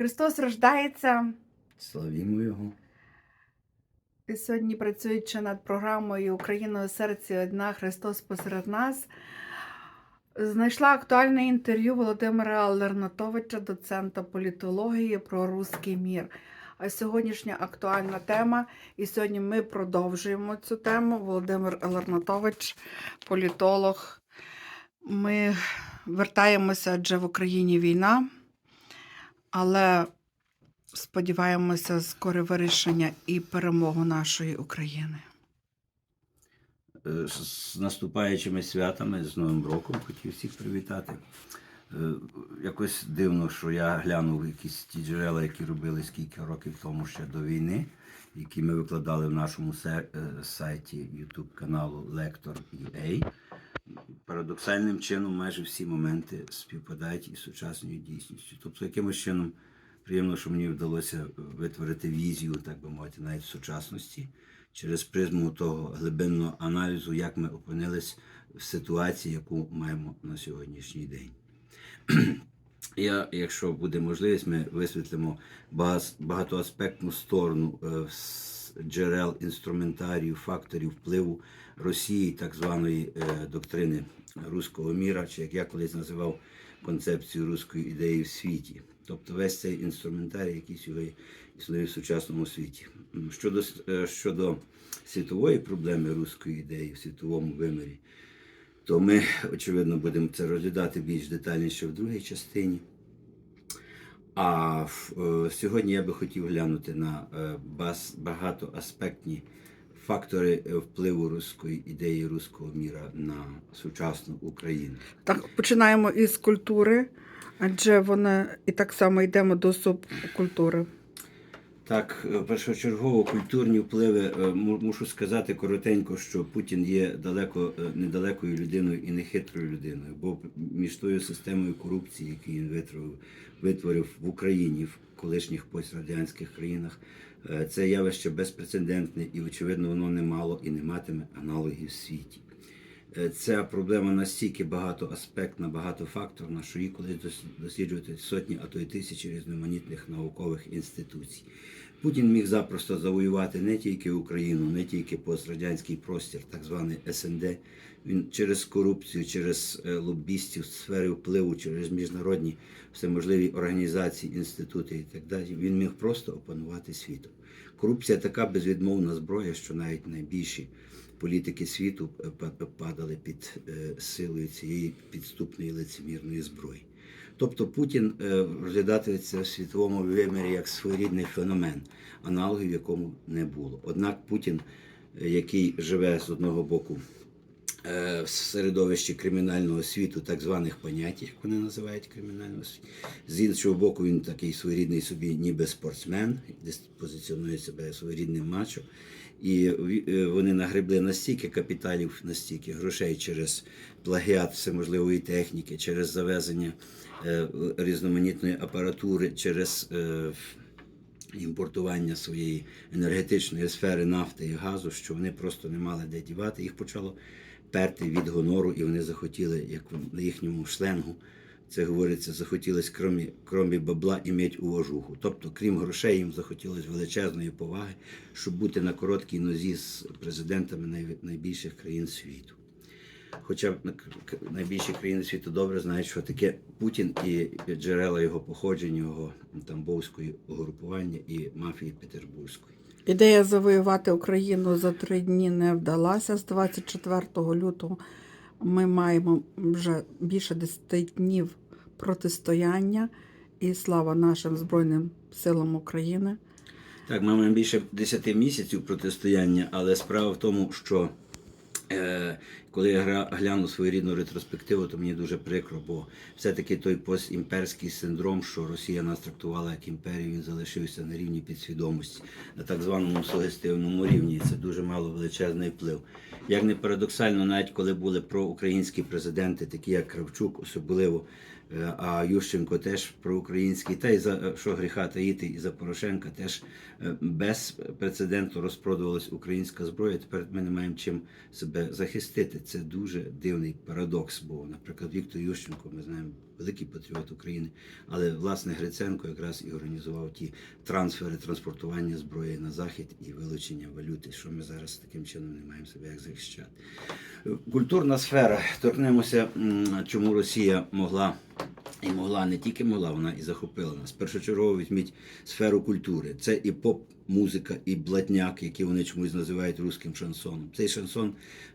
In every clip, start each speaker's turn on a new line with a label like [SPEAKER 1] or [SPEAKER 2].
[SPEAKER 1] Христос рождається.
[SPEAKER 2] Славімо Його.
[SPEAKER 1] І сьогодні, працюючи над програмою Україна у серці одна Христос посеред нас, знайшла актуальне інтерв'ю Володимира Лернатовича, доцента політології про руський мір. А сьогоднішня актуальна тема, і сьогодні ми продовжуємо цю тему. Володимир Лернатович, політолог. Ми вертаємося, адже в Україні війна, але сподіваємося скоре вирішення і перемогу нашої України.
[SPEAKER 2] Е, З наступаючими святами, з Новим роком хотів всіх привітати. Е, Якось дивно, що я глянув якісь ті джерела, які робили скільки років тому ще до війни, які ми викладали в нашому е, сайті YouTube каналу Lector.ua. Парадоксальним чином майже всі моменти співпадають із сучасною дійсністю. Тобто, якимось чином приємно, що мені вдалося витворити візію, так би мовити, навіть в сучасності через призму того глибинного аналізу, як ми опинились в ситуації, яку маємо на сьогоднішній день. Я, якщо буде можливість, ми висвітлимо багатоаспектну сторону е, джерел, інструментарію, факторів впливу Росії, так званої е, доктрини руського міра, чи як я колись називав концепцію руської ідеї в світі. Тобто весь цей інструментарій, який сьогодні існує в сучасному світі. Щодо, е, щодо світової проблеми руської ідеї в світовому вимірі, то ми, очевидно, будемо це розглядати більш детальніше в другій частині. А е, сьогодні я би хотів глянути на багатоаспектні фактори е, впливу руської ідеї руського міра на сучасну Україну.
[SPEAKER 1] Так, починаємо із культури, адже вона і так само йдемо до субкультури.
[SPEAKER 2] Так, е, першочергово культурні впливи. е, Мушу сказати коротенько, що Путін є далеко недалекою людиною і нехитрою людиною, бо між тою системою корупції, яку він витворив, витворив в Україні, в колишніх пострадянських країнах, це явище безпрецедентне і, очевидно, воно не мало і не матиме аналогів в світі. Е, Ця проблема настільки багатоаспектна, багатофакторна, що її колись дос- досліджувати сотні, а то й тисячі різноманітних наукових інституцій. Путін міг запросто завоювати не тільки Україну, не тільки пострадянський простір, так званий СНД. Він через корупцію, через е, лобістів, сфери впливу, через міжнародні всеможливі організації, інститути і так далі. Він міг просто опанувати світом. Корупція така безвідмовна зброя, що навіть найбільші політики світу е, падали під е, силою цієї підступної лицемірної зброї. Тобто Путін е, розглядатиметься в світовому вимірі як своєрідний феномен, аналогів якому не було. Однак Путін, який живе з одного боку в середовищі кримінального світу, так званих понять, як вони називають кримінального світу, з іншого боку, він такий своєрідний собі, ніби спортсмен, десь позиціонує себе своєрідним мачо. І е, вони нагребли настільки капіталів, настільки грошей через плагіат всеможливої техніки, через завезення е, різноманітної апаратури, через е, імпортування своєї енергетичної сфери нафти і газу, що вони просто не мали де дівати. Їх почало перти від гонору, і вони захотіли, як на їхньому шленгу, це говориться, захотілось кромі, кромі бабла іметь уважуху. Тобто, крім грошей, їм захотілось величезної поваги, щоб бути на короткій нозі з президентами най- найбільших країн світу. Хоча на- найбільші країни світу добре знають, що таке Путін і джерела його походження, його тамбовської угрупування і мафії Петербурзької.
[SPEAKER 1] Ідея завоювати Україну за три дні не вдалася. З 24 лютого ми маємо вже більше 10 днів протистояння і слава нашим Збройним силам України.
[SPEAKER 2] Так, ми маємо більше 10 місяців протистояння, але справа в тому, що е, коли я гляну своєрідну ретроспективу, то мені дуже прикро, бо все-таки той постімперський синдром, що Росія нас трактувала як імперію, він залишився на рівні підсвідомості, на так званому сугестивному рівні. Це дуже мало величезний вплив. Як не парадоксально, навіть коли були проукраїнські президенти, такі як Кравчук, особливо. е, А Ющенко теж проукраїнський, та й за е, що гріха таїти, і за Порошенка теж е, без прецеденту розпродувалась українська зброя. Тепер ми не маємо чим себе захистити. Це дуже дивний парадокс. Бо, наприклад, Віктор Ющенко, ми знаємо, великий патріот України, але власне Гриценко якраз і організував ті трансфери, транспортування зброї на захід і вилучення валюти, що ми зараз таким чином не маємо себе як захищати. Культурна сфера. Торкнемося, чому Росія могла. І могла не тільки могла, вона і захопила нас. Першочергово візьміть сферу культури. Це і поп-музика, і блатняк, який вони чомусь називають русським шансоном. Цей шансон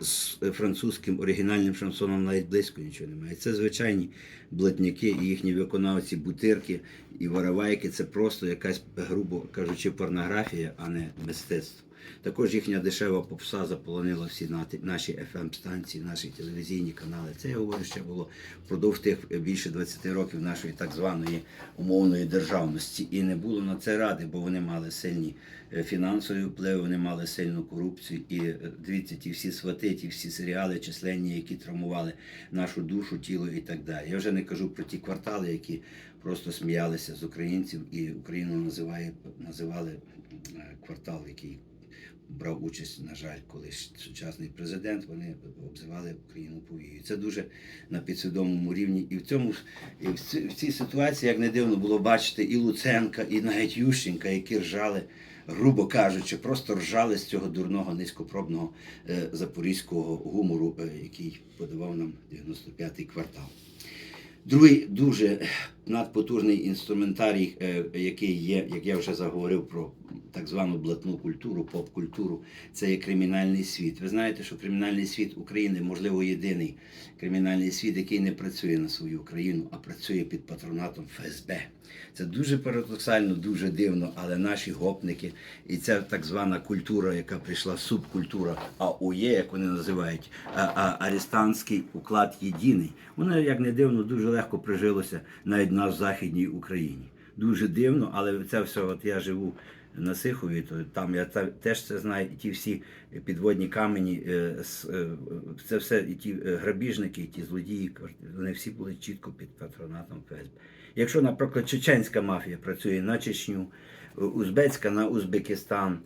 [SPEAKER 2] з французьким оригінальним шансоном навіть близько нічого немає. Це звичайні блатняки і їхні виконавці, бутирки і воровайки. Це просто якась, грубо кажучи, порнографія, а не мистецтво. Також їхня дешева попса заполонила всі наші FM-станції, наші телевізійні канали. Це я говорю ще було впродовж тих більше 20 років нашої так званої умовної державності. І не було на це ради, бо вони мали сильні е, фінансові впливи, вони мали сильну корупцію. І е, дивіться, ті всі свати, ті всі серіали численні, які травмували нашу душу, тіло і так далі. Я вже не кажу про ті квартали, які просто сміялися з українців, і Україну називає, називали е, квартал, який брав участь, на жаль, колись сучасний президент. Вони обзивали Україну повією. Це дуже на підсвідомому рівні. І в цьому і в ці- в цій ситуації, як не дивно було бачити, і Луценка, і навіть Ющенка, які ржали, грубо кажучи, просто ржали з цього дурного низькопробного е, запорізького гумору, е, який подавав нам 95-й квартал. Другий дуже надпотужний інструментарій, е, який є, як я вже заговорив про так звану блатну культуру, поп-культуру, це є кримінальний світ. Ви знаєте, що кримінальний світ України, можливо, єдиний кримінальний світ, який не працює на свою країну, а працює під патронатом ФСБ. Це дуже парадоксально, дуже дивно, але наші гопники і ця так звана культура, яка прийшла субкультура АУЄ, як вони називають, арестантський уклад єдиний. Воно, як не дивно, дуже легко прижилося навіть на Західній Україні. Дуже дивно, але це все, от я живу на Сихові, то там я та- теж це знаю, і ті всі підводні камені, е, е, це все, і ті е, грабіжники, і ті злодії, вони всі були чітко під патронатом ФСБ. Якщо, наприклад, чеченська мафія працює на Чечню, узбецька на Узбекистан,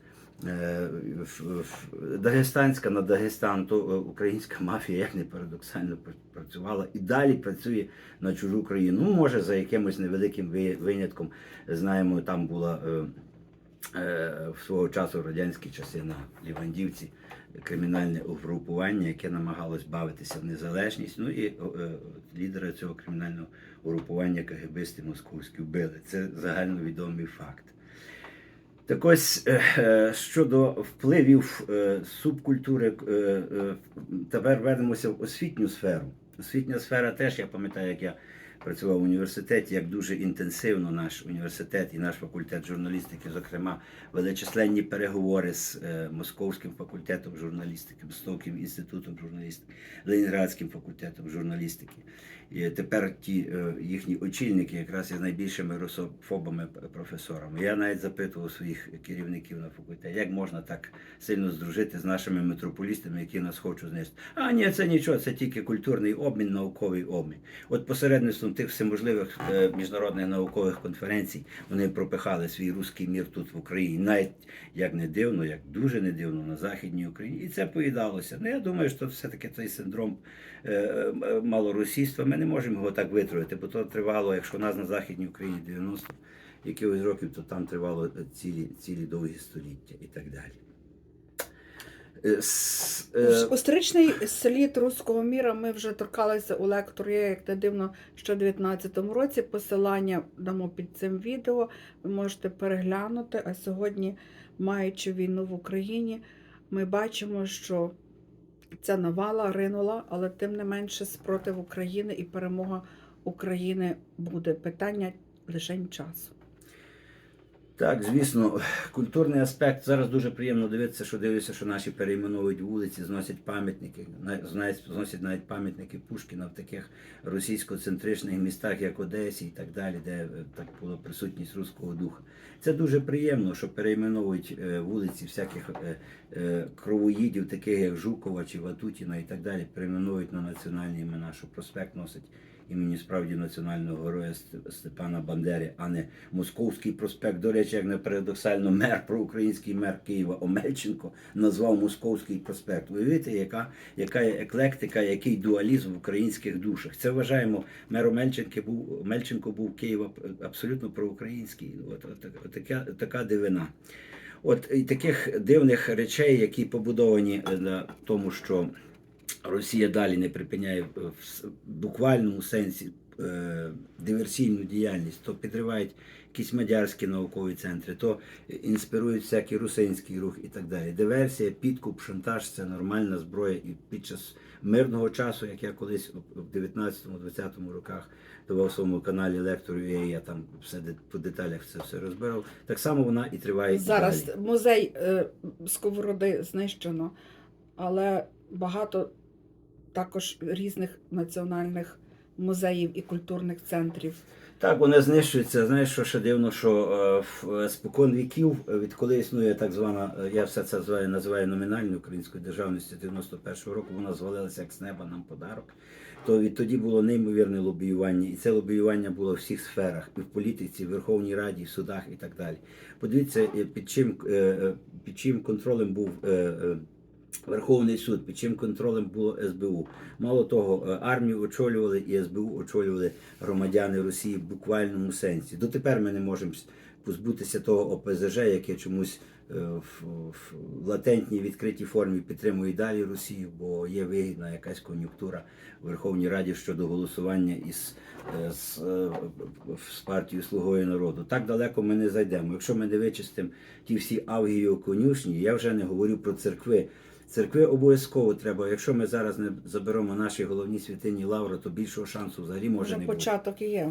[SPEAKER 2] дагестанська на Дагестан, то е, українська мафія, як не парадоксально, пр- працювала і далі працює на чужу країну. Ну, може, за якимось невеликим ви- винятком, знаємо, там була. е, е, в свого часу радянські часи на Лівандівці кримінальне угрупування, яке намагалось бавитися в незалежність. Ну і е, лідера цього кримінального угрупування КГБисти московські вбили. Це загальновідомий факт. Так ось е, е, щодо впливів е, субкультури, тепер вернемося в освітню сферу. Освітня сфера теж, я пам'ятаю, як я працював в університеті, як дуже інтенсивно наш університет і наш факультет журналістики, зокрема, вели численні переговори з Московським факультетом журналістики, Московським інститутом журналістики, Ленінградським факультетом журналістики. Тепер ті е, їхні очільники якраз є найбільшими русофобами професорами. Я навіть запитував своїх керівників на факультеті, як можна так сильно здружити з нашими метрополістами, які нас хочуть знищити. А ні, це нічого, це тільки культурний обмін, науковий обмін. От посередництвом тих всеможливих е, міжнародних наукових конференцій вони пропихали свій руський мір тут в Україні, навіть як не дивно, як дуже не дивно на Західній Україні. І це поїдалося. Ну я думаю, що все-таки цей синдром е, малоросійства, ми не можемо його так витравити, бо то тривало, якщо у нас на Західній Україні 90 якихось років, то там тривало цілі, цілі довгі століття і так далі. Е, е,
[SPEAKER 1] Історичний слід руського міра ми вже торкалися у лекторі, як не дивно, ще в 2019 році. Посилання дамо під цим відео. Ви можете переглянути. А сьогодні, маючи війну в Україні, ми бачимо, що ця навала ринула, але тим не менше спротив України і перемога України буде питання лише часу.
[SPEAKER 2] Так, звісно, культурний аспект. Зараз дуже приємно дивитися, що дивлюся, що наші перейменовують вулиці, зносять пам'ятники, зносять навіть пам'ятники Пушкіна в таких російсько-центричних містах, як Одесі і так далі, де е, так була присутність руського духа. Це дуже приємно, що перейменовують е, вулиці всяких е, кровоїдів, таких як Жукова чи Ватутіна і так далі, перейменовують на національні імена, що проспект носить імені справді національного героя Степана Бандери, а не Московський проспект. До речі, як не парадоксально, мер проукраїнський мер Києва Омельченко назвав Московський проспект. Уявіть, яка, яка еклектика, який дуалізм в українських душах. Це вважаємо, мер Омельченко був Омельченко був Києва абсолютно проукраїнський. От, от, от, така, така дивина. От і таких дивних речей, які побудовані е, на тому, що Росія далі не припиняє е, в буквальному сенсі е, диверсійну діяльність, то підривають якісь мадярські наукові центри, то інспірують всякий русинський рух і так далі. Диверсія, підкуп, шантаж це нормальна зброя. І під час мирного часу, як я колись в 19-20 роках давав своєму каналі лектору, я там все по деталях це все розбирав. Так само вона і триває і
[SPEAKER 1] Зараз
[SPEAKER 2] далі.
[SPEAKER 1] музей е, Сковороди знищено, але багато також різних національних музеїв і культурних центрів.
[SPEAKER 2] Так, вони знищуються. Знаєш, що ще дивно, що е, в- спокон віків, е, відколи існує так звана, е, я все це називаю, називаю номінальною українською державністю 91-го року, вона звалилася як з неба нам подарок. То відтоді було неймовірне лобіювання, і це лобіювання було в всіх сферах, і в політиці, і в Верховній Раді, і в судах і так далі. Подивіться, е, під чим, е, е, під чим контролем був. Верховний суд, під чим контролем було СБУ. Мало того, е, армію очолювали і СБУ очолювали громадяни Росії в буквальному сенсі. Дотепер ми не можемо позбутися того ОПЗЖ, яке чомусь е, в, латентній відкритій формі підтримує далі Росію, бо є вигідна якась кон'юнктура в Верховній Раді щодо голосування із е, з, з партією Слугою народу. Так далеко ми не зайдемо. Якщо ми не вичистимо ті всі авгію конюшні, я вже не говорю про церкви. Церкви обов'язково треба. Якщо ми зараз не заберемо наші головні святині лаври, то більшого шансу взагалі може не бути.
[SPEAKER 1] початок є.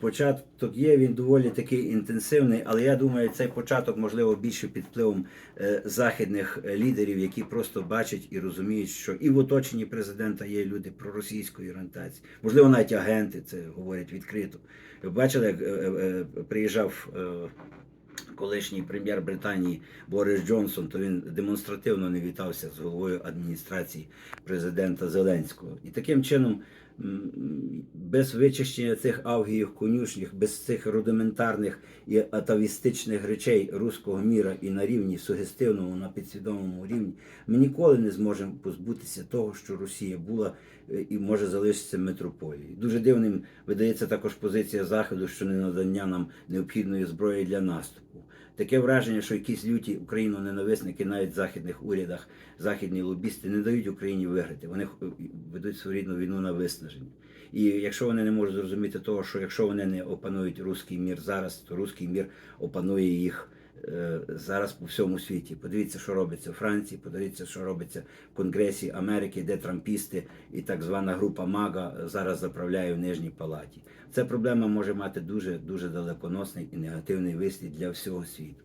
[SPEAKER 2] Початок є, він доволі такий інтенсивний, але я думаю, цей початок можливо більше під впливом е, західних е, лідерів, які просто бачать і розуміють, що і в оточенні президента є люди проросійської орієнтації, можливо, навіть агенти це говорять відкрито. Ви бачили, як е, приїжджав. Колишній прем'єр Британії Борис Джонсон, то він демонстративно не вітався з головою адміністрації президента Зеленського. І таким чином, без вичищення цих авгіїв конюшніх, без цих рудиментарних і атавістичних речей руського міра і на рівні сугестивному, на підсвідомому рівні, ми ніколи не зможемо позбутися того, що Росія була е, і може залишитися метрополією. Дуже дивним видається також позиція Заходу, що не надання нам необхідної зброї для наступу. Таке враження, що якісь люті Україну ненависники, навіть в західних урядах, західні лобісти не дають Україні виграти. Вони ведуть ведуть своєрідну війну на виснаження. І якщо вони не можуть зрозуміти того, що якщо вони не опанують руський мір зараз, то руський мір опанує їх е, зараз по всьому світі. Подивіться, що робиться в Франції, подивіться, що робиться в Конгресі Америки, де трампісти і так звана група МАГА зараз заправляє в нижній палаті. Ця проблема може мати дуже дуже далеконосний і негативний вислід для всього світу.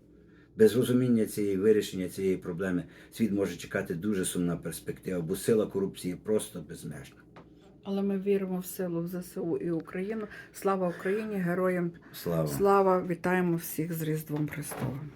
[SPEAKER 2] Без розуміння цієї вирішення цієї проблеми світ може чекати дуже сумна перспектива, бо сила корупції просто безмежна.
[SPEAKER 1] Але ми віримо в силу в ЗСУ і Україну. Слава Україні, героям
[SPEAKER 2] Слава!
[SPEAKER 1] слава! Вітаємо всіх з Різдвом Христовим.